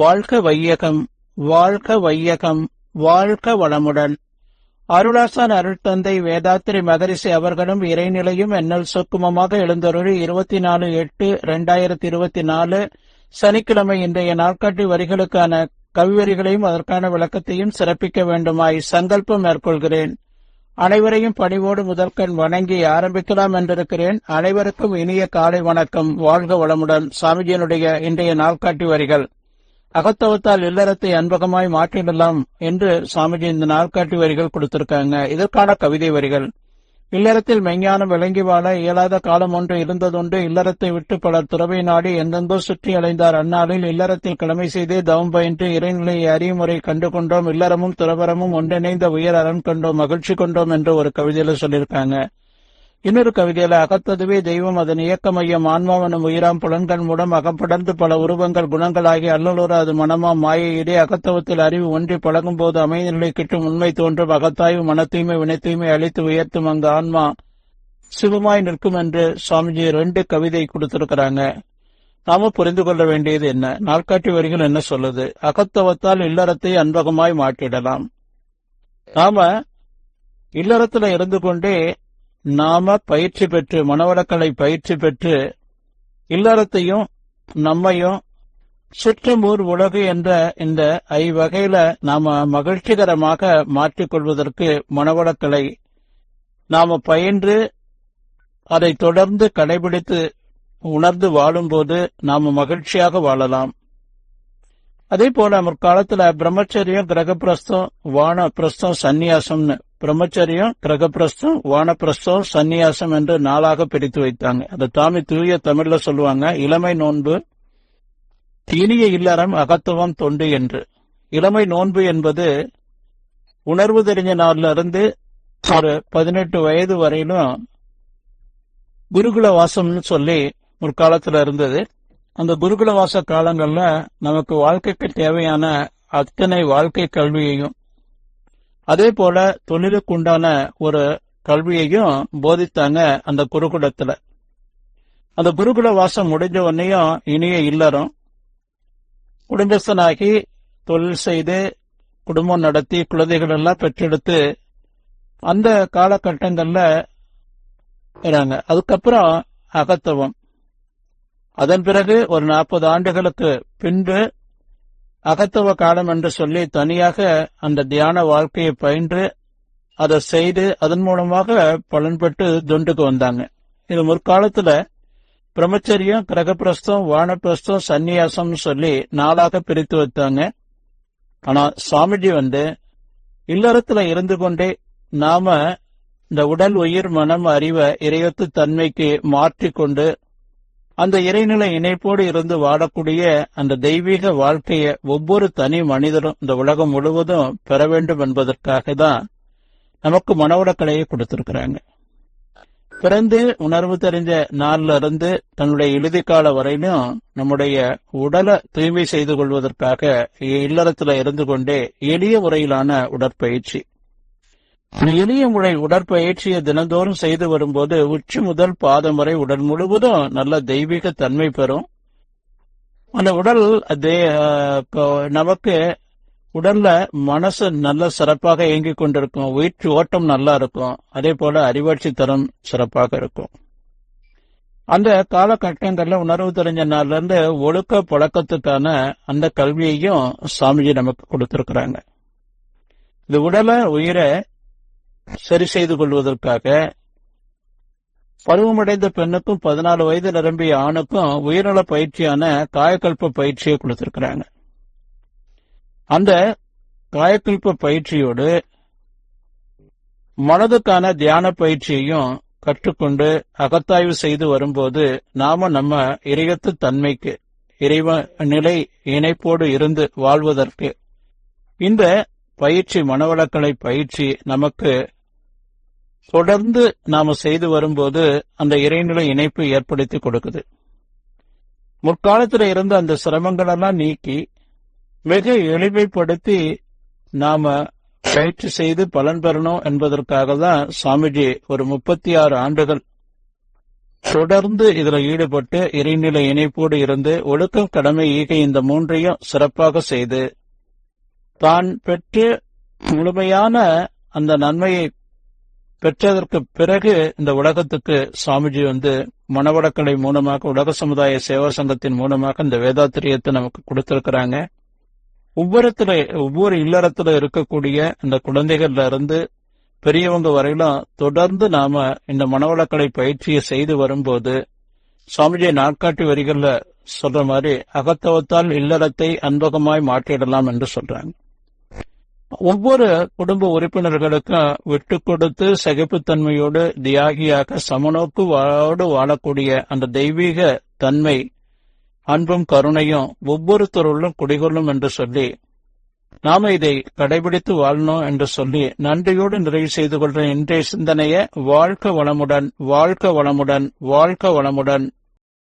வாழ்க வையகம் வாழ்க வையகம் வாழ்க வளமுடன். அருளாசான் அருள்தந்தை வேதாத்திரி மகரிஷி அவர்களும் இறைநிலையும் என்னல் சொக்குமமாக எழுந்தருளி இருபத்தி நாலு எட்டு இரண்டாயிரத்தி இருபத்தி நாலு சனிக்கிழமை இன்றைய நாட்காட்டி வரிகளுக்கான கவிவரிகளையும் அதற்கான விளக்கத்தையும் சிறப்பிக்க வேண்டுமாய் சங்கல்பம் மேற்கொள்கிறேன். அனைவரையும் பணிவோடு முதற்கண் வணங்கி ஆரம்பிக்கலாம் என்றிருக்கிறேன். அனைவருக்கும் இனிய காலை வணக்கம். வாழ்க வளமுடன். சாமிஜியனுடைய இன்றைய நாள்காட்டி வரிகள். அகத்தவத்தால் இல்லறத்தை அன்பகமாய் மாற்றிடலாம் என்று சாமிஜி இந்த நாள்காட்டி வரிகள் கொடுத்திருக்காங்க. இதற்கான கவிதை வரிகள். இல்லறத்தில் மெஞ்ஞானம் விளங்கி வாழ இயலாத காலம் ஒன்று இருந்ததுண்டு இல்லறத்தை விட்டு பலர் துறவை நாடி எந்தெந்தோ சுற்றி அலைந்தார். அந்நாளில் இல்லறத்தில் கிழமை செய்தே தவம் பயின்று இறைநிலையை அறிமுறை கண்டு கொண்டோம் இல்லறமும் துறவரமும் ஒன்றிணைந்த உயர் அரண் கண்டோம். மகிழ்ச்சி கொண்டோம் என்று ஒரு கவிதையில சொல்லியிருக்காங்க. இன்னொரு கவிதையில அகத்ததுவே தெய்வம் அதன் இயக்கமையம் ஆன்மாவனும் உயிராம் புலன்கள் மூலம் அகப்படர்ந்து பல உருவங்கள் குணங்களாகி அல்லலூர் அது மனமாம் மாயையிடே அகத்தவத்தில் அறிவு ஒன்றி பழகும் போது அமைதி நிலை கிட்டும் உண்மை தோன்றும். அகத்தாய்வு மன தூய்மை வினை தூய்மை அழித்து உயர்த்தும் அங்கு ஆன்மா சிவமாய் நிற்கும் என்று சுவாமிஜி ரெண்டு கவிதை கொடுத்திருக்கிறாங்க. நாம புரிந்து கொள்ள வேண்டியது என்ன? நாட்காட்டி வரிகள் என்ன சொல்லுது? அகத்தவத்தால் இல்லறத்தை அன்பகமாய் மாற்றிடலாம். நாம இல்லறத்துல இருந்து கொண்டே நாம பயிற்சி பெற்று மனவளக்கலை பயிற்சி பெற்று இல்லறத்தையும் நம்மையும் சுற்றுமூர் உலகு என்ற இந்த ஐவகையில நாம மகிழ்ச்சிகரமாக மாற்றிக்கொள்வதற்கு மனவளக்கலை. நாம பயின்று அதை தொடர்ந்து கடைபிடித்து உணர்ந்து வாழும்போது நாம மகிழ்ச்சியாக வாழலாம். அதே போல முற்காலத்துல பிரம்மச்சரியம் கிரகப்பிரஸ்தம் வான பிரஸ்தம் சந்நியாசம்னு. பிரம்மச்சரியம் கிரகப்பிரஸ்தம் வானப்பிரஸ்தம் சந்நியாசம் என்று நாளாக பிரித்து வைத்தாங்க. அதை தாமி தூய தமிழ்ல சொல்லுவாங்க இளமை நோன்பு இனிய இல்லறம் அகத்துவம் தொண்டு என்று. இளமை நோன்பு என்பது உணர்வு தெரிஞ்ச நாள்ல இருந்து ஒரு பதினெட்டு வயது வரையிலும் குருகுல வாசம்னு சொல்லி முற்காலத்துல இருந்தது. அந்த குருகுல வாச காலங்கள்ல நமக்கு வாழ்க்கைக்கு தேவையான அத்தனை வாழ்க்கை கல்வியையும் அதே போல தொழிலுக்குண்டான ஒரு கல்வியையும் போதித்தாங்க அந்த குருகுலத்துல. அந்த குருகுல வாசம் முடிஞ்ச உடனேயும் இனிய இல்லறம் குடும்பஸ்தனாகி தொழில் செய்து குடும்பம் நடத்தி குழந்தைகள் எல்லாம் பெற்றெடுத்து அந்த காலகட்டங்கள்ல இருக்காங்க அதுக்கப்புறம் அகத்தவம். அதன் பிறகு ஒரு நாற்பது ஆண்டுகளுக்கு பின்பு அகத்துவ காலம் என்று சொல்லி தனியாக அந்த தியான வாழ்க்கையை பயின்று அதை செய்து அதன் மூலமாக பலன் பெற்று துண்டுக்கு வந்தாங்க. இது முற்காலத்துல பிரம்மச்சரியம் கிரகப்பிரஸ்தம் வானப்பிரஸ்தம் சந்நியாசம்னு சொல்லி நாளாக பிரித்து வைத்தாங்க. ஆனா சுவாமிஜி வந்து இல்லறத்துல இருந்து கொண்டே நாம இந்த உடல் உயிர் மனம் அறிவை இறையத்து தன்மைக்கு மாற்றிக்கொண்டு அந்த இறைநிலை இணைப்போடு இருந்து வாழக்கூடிய அந்த தெய்வீக வாழ்க்கையை ஒவ்வொரு தனி மனிதரும் இந்த உலகம் முழுவதும் பெற வேண்டும் என்பதற்காக தான் நமக்கு மனவளக்கலையை கொடுத்திருக்கிறாங்க. பிறந்து உணர்வு தெரிஞ்ச நாள்ல இருந்து தன்னுடைய இறுதி கால வரையிலும் நம்முடைய உடலை தூய்மை செய்து கொள்வதற்காக இல்லறத்துல இருந்து கொண்டே எளிய முறையிலான உடற்பயிற்சி. எளிய முறை உடற்பயிற்சியை தினந்தோறும் செய்து வரும்போது உச்சி முதல் பாதம் வரை உடல் முழுவதும் நல்ல தெய்வீக தன்மை பெறும். அந்த உடல் நமக்கு உடல்ல மனசு நல்ல சிறப்பாக இயங்கிக் கொண்டிருக்கும். உயிர் ஓட்டம் நல்லா இருக்கும். அதே போல அறிவாட்சி தரம் சிறப்பாக இருக்கும். அந்த காலகட்டங்கள்ல உணர்வு தெரிஞ்ச நாள்ல இருந்து ஒழுக்க பழக்கத்துக்கான அந்த கல்வியையும் சாமிஜி நமக்கு கொடுத்திருக்கிறாங்க. இது உடலை உயிரை சரி செய்து கொள்வதற்காக பருவமடைந்த பெண்ணுக்கும் பதினாலு வயது நிரம்பிய ஆணுக்கும் உயர்நல பயிற்சியான காயக்கல்ப பயிற்சியை கொடுத்திருக்கிறாங்க. அந்த காயக்கல்ப பயிற்சியோடு மனதுக்கான தியான பயிற்சியையும் கற்றுக்கொண்டு அகத்தாய்வு செய்து வரும்போது நாம நம்ம இறையத்து தன்மைக்கு இறைவ நிலை இணைப்போடு இருந்து வாழ்வதற்கு இந்த பயிற்சி மனவளக்கலை பயிற்சி நமக்கு தொடர்ந்து நாம செய்து வரும்போது அந்த இறைநிலை இணைப்பு ஏற்படுத்தி கொடுக்குது. முற்காலத்தில் இருந்த அந்த சிரமங்களெல்லாம் நீக்கி மிக எளிமைப்படுத்தி நாம பயிற்சி செய்து பலன் பெறணும் என்பதற்காக தான் சாமிஜி ஒரு முப்பத்தி ஆறு ஆண்டுகள் தொடர்ந்து இதுல ஈடுபட்டு இறைநிலை இணைப்போடு இருந்து ஒழுக்கம் கடமை ஈகை இந்த மூன்றையும் சிறப்பாக செய்து தான் பெற்று முழுமையான அந்த நன்மையை பெற்றதற்கு பிறகு இந்த உலகத்துக்கு சாமிஜி வந்து மனவடக்கலை மூலமாக உலக சமுதாய சேவா சங்கத்தின் மூலமாக இந்த வேதாத்திரியத்தை நமக்கு கொடுத்திருக்கிறாங்க. ஒவ்வொருத்துல ஒவ்வொரு இல்லறத்துல இருக்கக்கூடிய இந்த குழந்தைகள்ல இருந்து பெரியவங்க வரையிலும் தொடர்ந்து நாம இந்த மனவளக்கலை பயிற்சியை செய்து வரும்போது சுவாமிஜி நாட்காட்டி வரிகள்ல சொல்ற மாதிரி அகத்தவத்தால் இல்லறத்தை அன்பகமாய் மாற்றிடலாம் என்று சொல்றாங்க. ஒவ்வொரு குடும்ப உறுப்பினர்களுக்கும் விட்டு கொடுத்து சகிப்புத்தன்மையோடு தியாகியாக சமநோக்குவோடு வாழக்கூடிய அந்த தெய்வீக தன்மை அன்பும் கருணையும் ஒவ்வொருத்தருள்ளும் குடிகொள்ளும் என்று சொல்லி நாம இதை கடைபிடித்து வாழணும் என்று சொல்லி நன்றியோடு நிறைவு செய்து கொள்ற இன்றைய சிந்தனைய வாழ்க்க வளமுடன் வாழ்க்க வளமுடன் வாழ்க்க வளமுடன்.